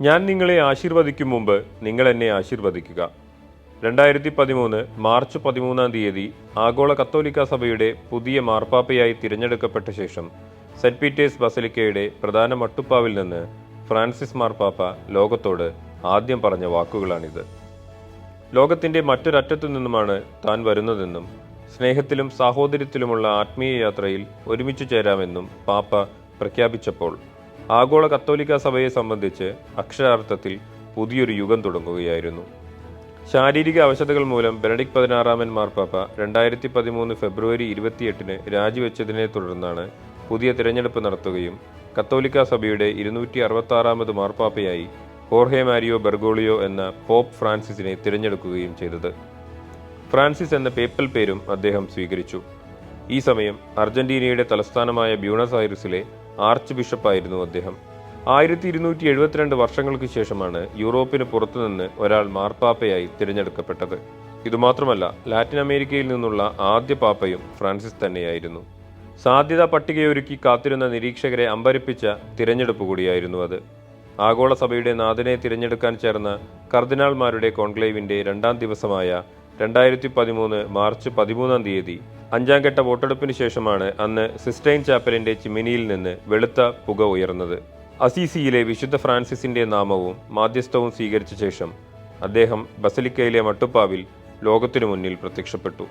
ഞാൻ നിങ്ങളെ ആശീർവദിക്കും മുമ്പ് നിങ്ങൾ എന്നെ ആശീർവദിക്കുക. രണ്ടായിരത്തി പതിമൂന്ന് മാർച്ച് പതിമൂന്നാം തീയതി ആഗോള കത്തോലിക്ക സഭയുടെ പുതിയ മാർപ്പാപ്പയായി തിരഞ്ഞെടുക്കപ്പെട്ട ശേഷം സെന്റ് പീറ്റേഴ്സ് ബസലിക്കയുടെ പ്രധാന മട്ടുപ്പാവിൽ നിന്ന് ഫ്രാൻസിസ് മാർപ്പാപ്പ ലോകത്തോട് ആദ്യം പറഞ്ഞ വാക്കുകളാണിത്. ലോകത്തിന്റെ മറ്റൊരറ്റത്തു നിന്നുമാണ് താൻ വരുന്നതെന്നും സ്നേഹത്തിലും സാഹോദര്യത്തിലുമുള്ള ആത്മീയ യാത്രയിൽ ഒരുമിച്ചു ചേരാമെന്നും പാപ്പ പ്രഖ്യാപിച്ചപ്പോൾ ആഗോള കത്തോലിക്ക സഭയെ സംബന്ധിച്ച് അക്ഷരാർത്ഥത്തിൽ പുതിയൊരു യുഗം തുടങ്ങുകയായിരുന്നു. ശാരീരിക അവശതകൾ മൂലം ബെനഡിക് പതിനാറാമൻ മാർപ്പാപ്പ രണ്ടായിരത്തി പതിമൂന്ന് ഫെബ്രുവരി ഇരുപത്തിയെട്ടിന് രാജിവെച്ചതിനെ തുടർന്നാണ് പുതിയ തിരഞ്ഞെടുപ്പ് നടത്തുകയും കത്തോലിക്ക സഭയുടെ ഇരുന്നൂറ്റി അറുപത്തി ആറാമത് മാർപ്പാപ്പയായി ഹോർഹെ മാരിയോ ബെർഗോളിയോ എന്ന പോപ്പ് ഫ്രാൻസിസിനെ തിരഞ്ഞെടുക്കുകയും ചെയ്തത്. ഫ്രാൻസിസ് എന്ന പേപ്പൽ പേരും അദ്ദേഹം സ്വീകരിച്ചു. ഈ സമയം അർജന്റീനയുടെ തലസ്ഥാനമായ ബ്യൂണസ് ഐറിസിലെ ആർച്ച് ബിഷപ്പായിരുന്നു അദ്ദേഹം. ആയിരത്തി ഇരുന്നൂറ്റി എഴുപത്തിരണ്ട് വർഷങ്ങൾക്ക് ശേഷമാണ് യൂറോപ്പിന് പുറത്തുനിന്ന് ഒരാൾ മാർപ്പാപ്പയായി തിരഞ്ഞെടുക്കപ്പെട്ടത്. ഇതുമാത്രമല്ല ലാറ്റിൻ അമേരിക്കയിൽ നിന്നുള്ള ആദ്യ പാപ്പയും ഫ്രാൻസിസ് തന്നെയായിരുന്നു. സാധ്യതാ പട്ടികയൊരുക്കി കാത്തിരുന്ന നിരീക്ഷകരെ അമ്പരിപ്പിച്ച തിരഞ്ഞെടുപ്പ് കൂടിയായിരുന്നു അത്. ആഗോള സഭയുടെ നാഥനെ തിരഞ്ഞെടുക്കാൻ ചേർന്ന കർദിനാൾമാരുടെ കോൺക്ലേവിന്റെ രണ്ടാം ദിവസമായ രണ്ടായിരത്തി പതിമൂന്ന് മാർച്ച് പതിമൂന്നാം തീയതി അഞ്ചാം ഘട്ട വോട്ടെടുപ്പിന് ശേഷമാണ് അന്ന് സിസ്റ്റൈൻ ചാപ്പലിന്റെ ചിമിനിയിൽ നിന്ന് വെളുത്ത പുക ഉയർന്നത്. അസീസിയിലെ വിശുദ്ധ ഫ്രാൻസിസിന്റെ നാമവും മാധ്യസ്ഥവും സ്വീകരിച്ച ശേഷം അദ്ദേഹം ബസലിക്കയിലെ മട്ടുപ്പാവിൽ ലോകത്തിനു മുന്നിൽ പ്രത്യക്ഷപ്പെട്ടു.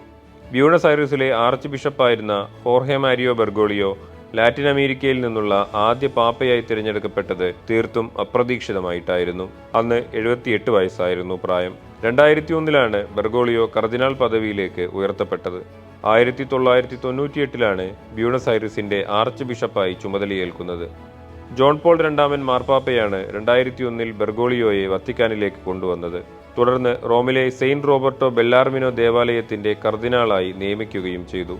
ബ്യൂണസ് ഐറിസിലെ ആർച്ച് ബിഷപ്പായിരുന്ന ഹോർഹെ മാരിയോ ബെർഗോളിയോ ലാറ്റിൻ അമേരിക്കയിൽ നിന്നുള്ള ആദ്യ പാപ്പയായി തിരഞ്ഞെടുക്കപ്പെട്ടത് തീർത്തും അപ്രതീക്ഷിതമായിട്ടായിരുന്നു. അന്ന് എഴുപത്തിയെട്ട് വയസ്സായിരുന്നു പ്രായം. രണ്ടായിരത്തി ഒന്നിലാണ് ബെർഗോളിയോ കർദിനാൾ പദവിയിലേക്ക് ഉയർത്തപ്പെട്ടത്. ആയിരത്തി തൊള്ളായിരത്തി തൊണ്ണൂറ്റിയെട്ടിലാണ് ബ്യൂണസ് ഐറിസിന്റെ ആർച്ച് ബിഷപ്പായി ചുമതലയേൽക്കുന്നത്. ജോൺ പോൾ രണ്ടാമൻ മാർപ്പാപ്പയാണ് രണ്ടായിരത്തി ഒന്നിൽ ബെർഗോളിയോയെ വത്തിക്കാനിലേക്ക് കൊണ്ടുവന്നത്. തുടർന്ന് റോമിലെ സെയിന്റ് റോബർട്ടോ ബെല്ലാർമിനോ ദേവാലയത്തിന്റെ കർദിനാളായി നിയമിക്കുകയും ചെയ്തു.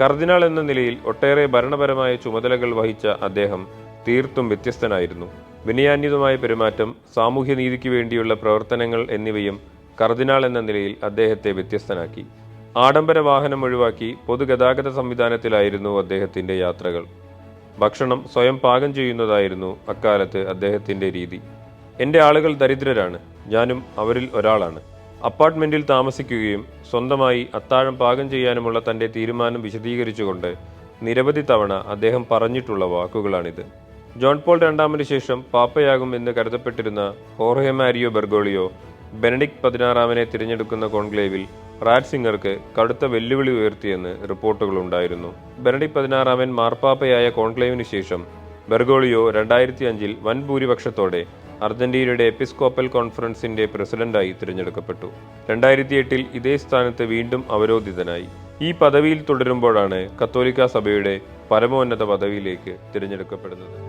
കർദിനാൾ എന്ന നിലയിൽ ഒട്ടേറെ ഭരണപരമായ ചുമതലകൾ വഹിച്ച അദ്ദേഹം തീർത്തും വ്യത്യസ്തനായിരുന്നു. വിനയാന്യതമായ പെരുമാറ്റം സാമൂഹ്യനീതിക്ക് വേണ്ടിയുള്ള പ്രവർത്തനങ്ങൾ എന്നിവയും കർദിനാൾ എന്ന നിലയിൽ അദ്ദേഹത്തെ വ്യത്യസ്തനാക്കി. ആഡംബര വാഹനം ഒഴിവാക്കി പൊതുഗതാഗത സംവിധാനത്തിലായിരുന്നു അദ്ദേഹത്തിന്റെ യാത്രകൾ. ഭക്ഷണം സ്വയം പാകം ചെയ്യുന്നതായിരുന്നു അക്കാലത്ത് അദ്ദേഹത്തിന്റെ രീതി. എന്റെ ആളുകൾ ദരിദ്രരാണ്. ഞാനും അവരിൽ ഒരാളാണ്. അപ്പാർട്ട്മെന്റിൽ താമസിക്കുകയും സ്വന്തമായി അത്താഴം പാകം ചെയ്യാനുമുള്ള തന്റെ തീരുമാനം വിശദീകരിച്ചുകൊണ്ട് നിരവധി തവണ അദ്ദേഹം പറഞ്ഞിട്ടുള്ള വാക്കുകളാണിത്. ജോൺ പോൾ രണ്ടാമന് ശേഷം പാപ്പയാകും എന്ന് കരുതപ്പെട്ടിരുന്ന ഹോർഹെ മാരിയോ ബെർഗോളിയോ ബെനഡിക് പതിനാറാമനെ തിരഞ്ഞെടുക്കുന്ന കോൺക്ലേവിൽ റാറ്റ്സിംഗർക്ക് കടുത്ത വെല്ലുവിളി ഉയർത്തിയെന്ന് റിപ്പോർട്ടുകളുണ്ടായിരുന്നു. ബെനഡിക് പതിനാറാമൻ മാർപ്പാപ്പയായ കോൺക്ലേവിന് ശേഷം ബെർഗോളിയോ രണ്ടായിരത്തി അഞ്ചിൽ വൻ ഭൂരിപക്ഷത്തോടെ അർജന്റീനയുടെ എപ്പിസ്കോപ്പൽ കോൺഫറൻസിന്റെ പ്രസിഡന്റായി തിരഞ്ഞെടുക്കപ്പെട്ടു. രണ്ടായിരത്തി എട്ടിൽ ഇതേ സ്ഥാനത്ത് വീണ്ടും അവരോധിതനായി. ഈ പദവിയിൽ തുടരുമ്പോഴാണ് കത്തോലിക്ക സഭയുടെ പരമോന്നത പദവിയിലേക്ക് തിരഞ്ഞെടുക്കപ്പെടുന്നത്.